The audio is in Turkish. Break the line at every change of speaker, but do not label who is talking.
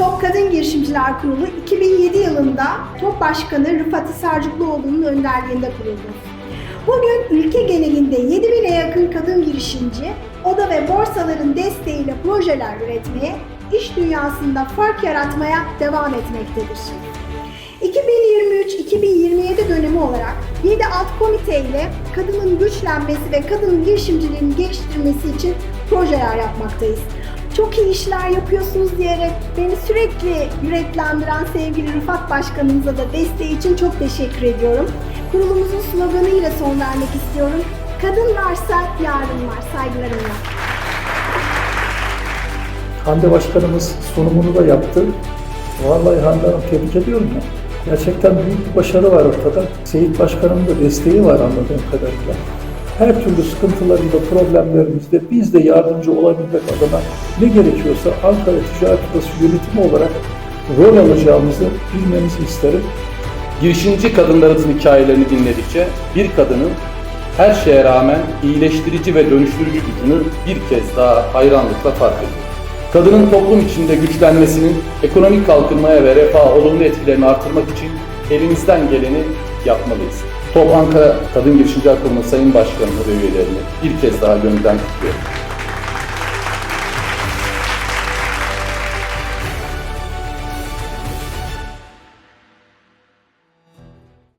TOP Kadın Girişimciler Kurulu 2007 yılında TOP Başkanı Rıfat Sarcıklıoğlu'nun önderliğinde kuruldu. Bugün ülke genelinde 7000'e yakın kadın girişimci, oda ve borsaların desteğiyle projeler üretmeye, iş dünyasında fark yaratmaya devam etmektedir. 2023-2027 dönemi olarak bir de alt komite ile kadının güçlenmesi ve kadının girişimciliğini geliştirmesi için projeler yapmaktayız. Çok iyi işler yapıyorsunuz diyerek beni sürekli yüreklendiren sevgili Rıfat Başkanımıza da desteği için çok teşekkür ediyorum. Kurulumuzun sloganıyla son vermek istiyorum. Kadın varsa yarın var. Saygılarımla.
Hande Başkanımız sunumunu da yaptı. Vallahi Hande Hanım tebrik ediyorum ya. Gerçekten büyük bir başarı var ortada. Seyit Başkanımın da desteği var anladığım kadarıyla. Her türlü sıkıntılarında, problemlerimizde biz de yardımcı olabilmek adına ne gerekiyorsa Ankara Ticaret Odası yönetimi olarak rol alacağımızı bilmenizi isterim.
Girişimci kadınlarımızın hikayelerini dinledikçe bir kadının her şeye rağmen iyileştirici ve dönüştürücü gücünü bir kez daha hayranlıkla fark ediyor. Kadının toplum içinde güçlenmesinin ekonomik kalkınmaya ve refaha olumlu etkilerini artırmak için elimizden geleni yapmalıyız. Top Ankara Kadın Girişimciler Kurulu Sayın Başkanı ve üyelerini bir kez daha gönülden kutluyorum.